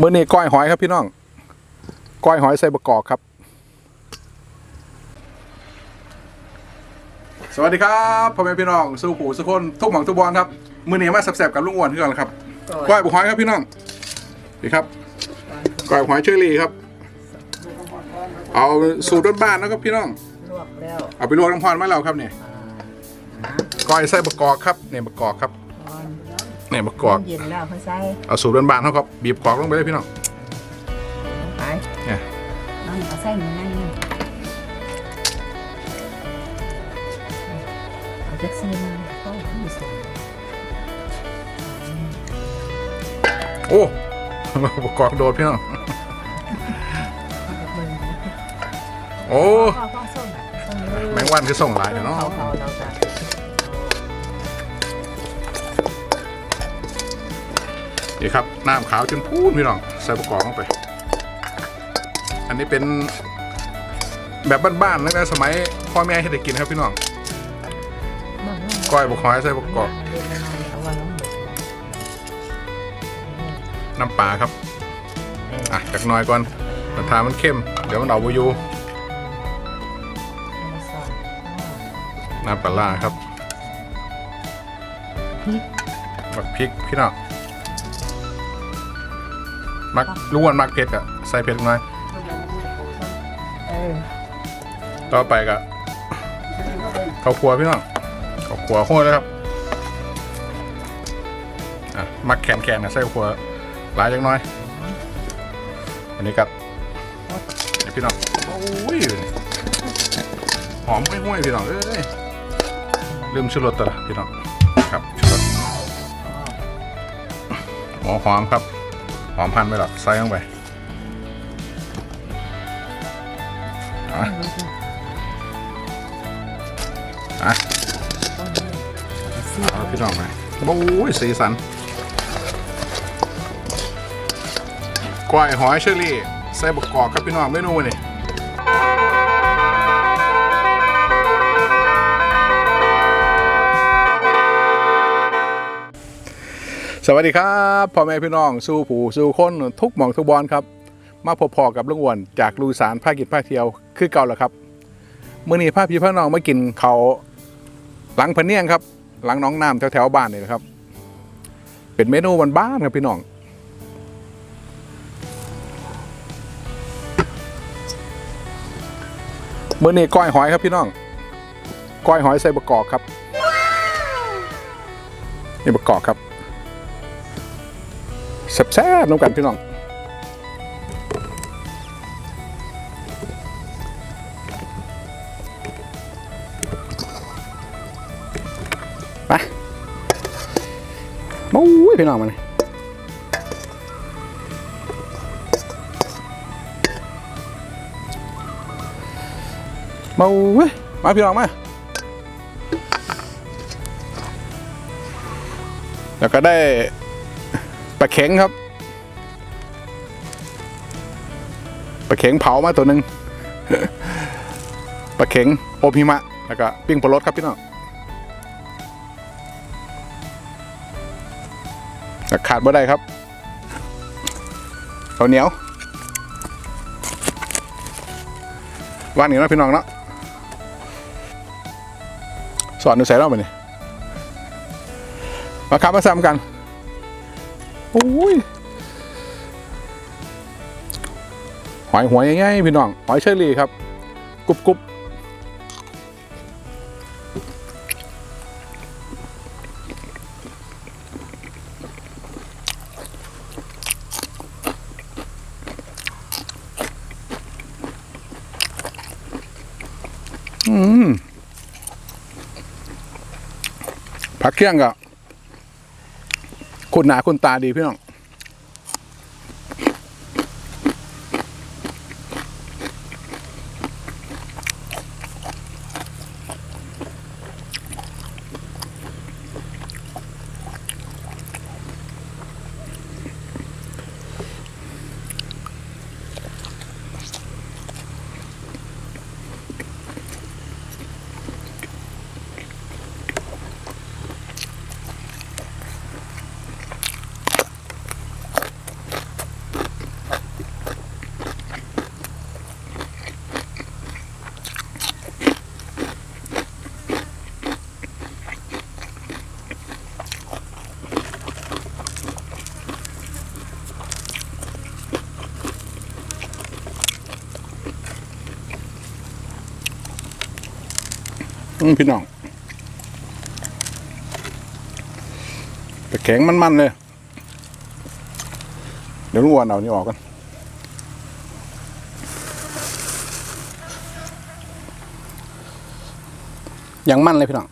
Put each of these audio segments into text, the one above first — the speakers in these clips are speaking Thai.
มื่อนี้ก้อยหอยครับพี่น้องก้อยหอยใส่บะกอกครับ สวัสดีครับพ่อแม่พี่น้องสู้ผู้สุกคนทุกหม่องทุกบอลครับมื่อนี้มาแซ่บๆกับลุงอ้วนที่ก่อนครับก้อยบะหอยครับพี่น้องนี่ครับก้อยหอยเชอรี่ครับ เอาสูตรบ้านๆนะครับพี่น้องลวกแล้วเอาไปลวกน้ำพรมาแล้วครับเนี่ยอ่าก้อยใส่บะกอกครับเนี่ยบะกอกครับตอน เนี่ยบะกอกเย็นแล้วเขาใส่เอาสูตรบ้านๆเขาครับบีบกอกลงไปเลยพี่น้องลงไปเนี่ยน้ำเขาใส่หนึ่งในนี่เอาจักซีมาเข้าที่ส่งโอ้บะกอกโดดพี่น้องเอาไปเบิ่งนะโอ้พ่อพ่อส้มอะส้มเลยแมงวันคือส่งหลายเดี๋ยวเนาะ นี่ครับน้ำขาวจนพูนพี่น้องใส่ประกอบลงไป อันนี้เป็นแบบบ้านๆตั้งแต่สมัยพ่อแม่ให้ได้กินครับพี่น้องก้อยบกหอยใส่ประกอบน้ำปลาครับอะจากน้อยก่อนแต่ทามันเข้ม เดี๋ยวมันเอาบอยูเอาซอสอ้อน้ำปลาร้าครับผักพริกพี่น้อง มักล้วนมักเผ็ดอะใส่เผ็ดหน่อยเออต่อไปก็ข้าวคั่วพี่น้องข้าวคั่วโค้เลยครับอะมักแข็งๆนะใส่ข้าวคั่วหลายจังน้อย อันนี้กับนี่พี่น้องโอ้ยหอมห้วยๆพี่น้องเอ้ยลืมชูรสตัวละพี่น้องครับชูรสหมอหอมครับ หอมพันไปหรอกใส่ลงไปอะอะพี่น้องไปโอ้ยสีสันกล้วยหอยเชอรี่ใส่บกกอกครับพี่น้องเมนูนี่ สวัสดีครับพ่อแม่พี่น้องสู้ผู้สู้คนทุกหม่องทุกบอลครับ มาพบพอกับลุงอ้วนจากลูสารภาคกิจภาคเที่ยวคือเก่าแล้วครับมื่อนี้พาพี่พ่อน้องมากินเขาหลังพเนียงครับ หลังน้องน้ำแถวๆบ้านนี่นะครับ เป็นเมนูบ้านๆครับพี่น้องมื่อนี้ก้อยหอยครับพี่น้องก้อยหอยใส่บะกอกครับนี่บะกอกครับ แซ่บๆน้ำกันพี่น้องไปมาอุ้ยพี่น้องมาเลยมาอุ้ยมาพี่น้องมา แล้วก็ได้ ลาเข็งครับปลาเข็งเผามาตัวหนึ่งปลาเข็งโอพิมะแล้วก็ปิ้งปลารสครับพี่น้องขาดบ่ได้ครับข้าเหนียวว่านนี้เนะพี่น้องเนาะสอนดูใส่เล่าไปนี่มาครับมาซ้ำกัน โอ้ยหอยหัวง่ายๆพี่น้องหอยเชอรี่ครับกรุบกรุบอืมผักเคี่ยงกับ คุณหนาคุณตาดีพี่น้อง พี่น้องแต่แข็งมันๆเลย เดี๋ยวลุงอ้วนเอานี่ออกกันยังมันเลยพี่น้อง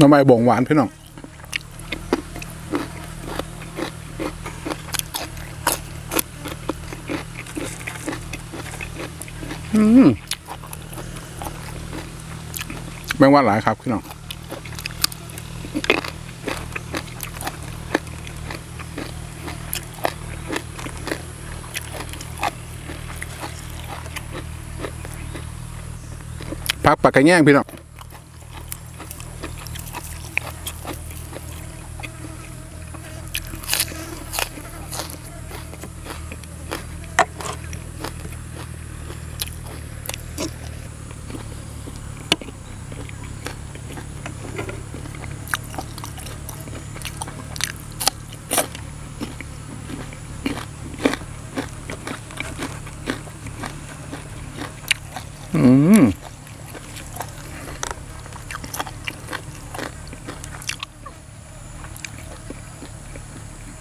น้ำไมบ่งหวานพี่น้องแมงวันหลายครับพี่น้องพักปากกระแย่งพี่น้อง ม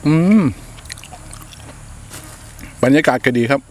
อืม บรรยากาศก็ดีครับ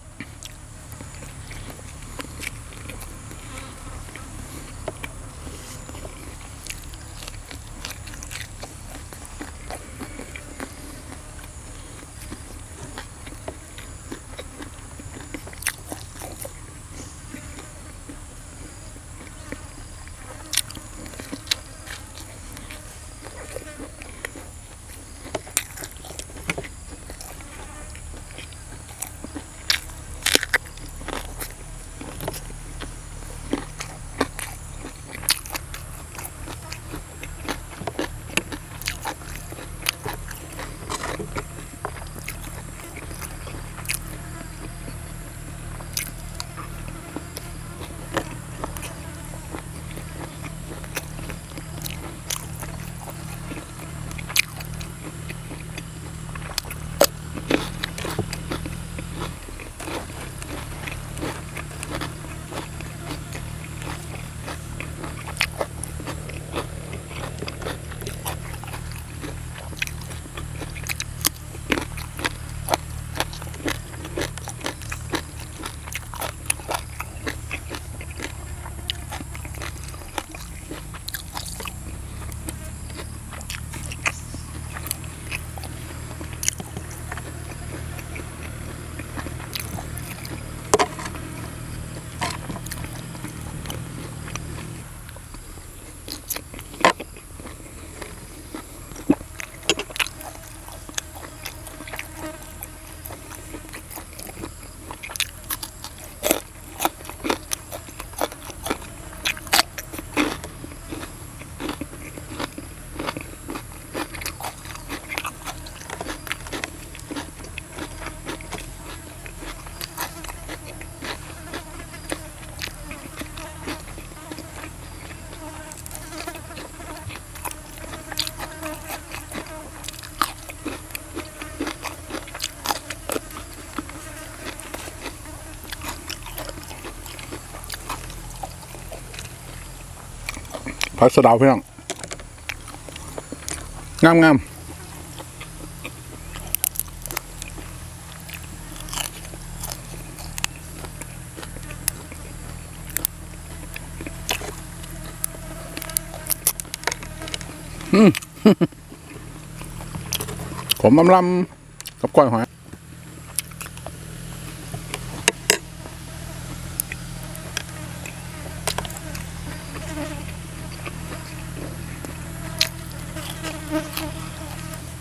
พักสะเดาวพี่น้องงามงามผมลำลำกับก้อยหอย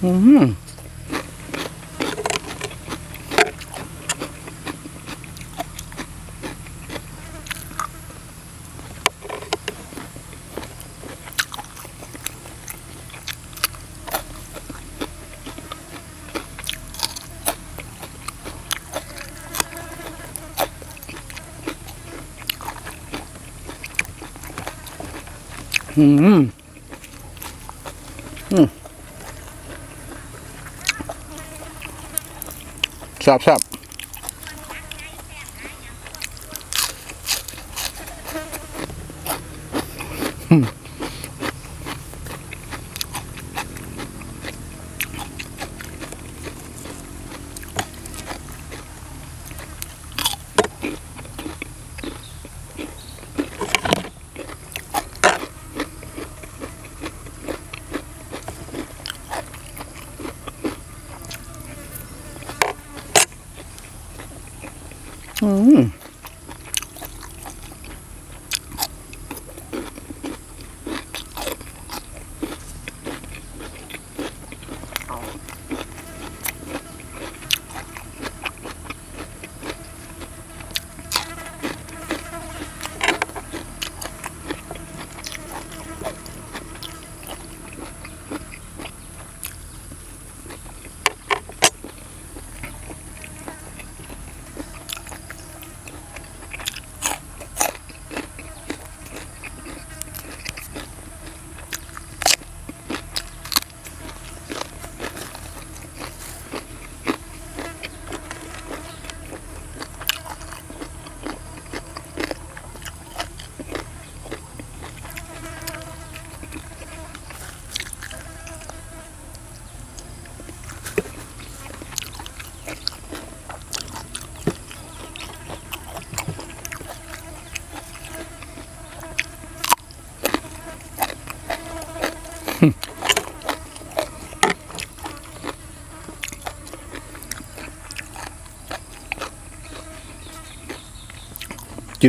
อืมอืม แซ่บแซ่บอืมอืม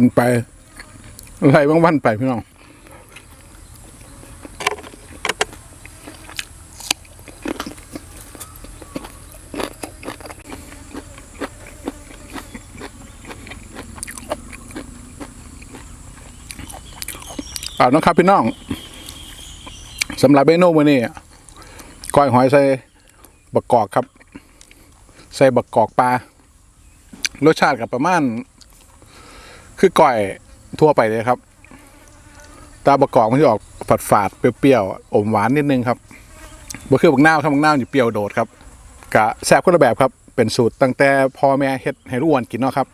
กินไปไล่บางวันไปพี่น้องอ่าน้องครับพี่น้องสำหรับเมนูมื้อนี้ก้อยหอยใส่บักกอกครับ ใส่บักกอกปลารสชาติกับประมาณ คือก้อยทั่วไปเลยครับตาบักกอกมันจะออกฝาดฝาดๆเปรี้ยวๆอมหวานนิดนึงครับบ่คือบักนาวครับบักนาวอยู่เปรี้ยวโดดครับกะแซ่บคนละแบบครับ เป็นสูตรตั้งแต่พ่อแม่เฮ็ดให้ลูกอ้วนกินเนาะครับ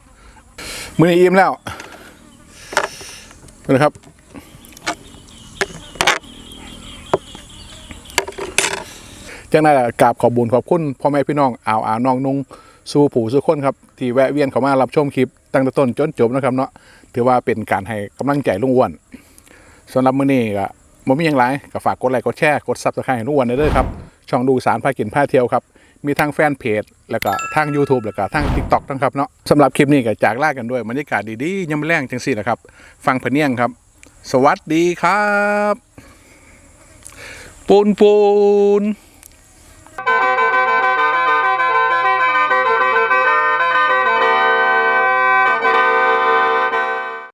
มื้อนี้อิ่มแล้วนะครับจังนั้นกราบขอบบุญขอบคุณพ่อแม่พี่น้องอ่าวอ่าวน้องนุ่ง สู้ผู้สู้คนครับที่แวะเวียนเข้ามารับชมคลิปตั้งแต่ต้นจนจบนะครับเนาะถือว่าเป็นการให้กำลังใจลุงอ้วนสำหรับมื้อนี้ก็บ่มีหยังหลายก็ฝากกดไลค์กดแชร์กด Subscribe ให้ลุงอ้วนได้เลยครับช่องดูสารพากินพาเที่ยวครับมีทั้งแฟนเพจ แล้วก็ทาง YouTube แล้วก็ทาง TikTok นะครับเนาะสำหรับคลิปนี้ก็จากลากันด้วยบรรยากาศดีๆยามแรงจังซี่นะครับ ฟังเพเนียงครับ สวัสดีครับ ปูนปูน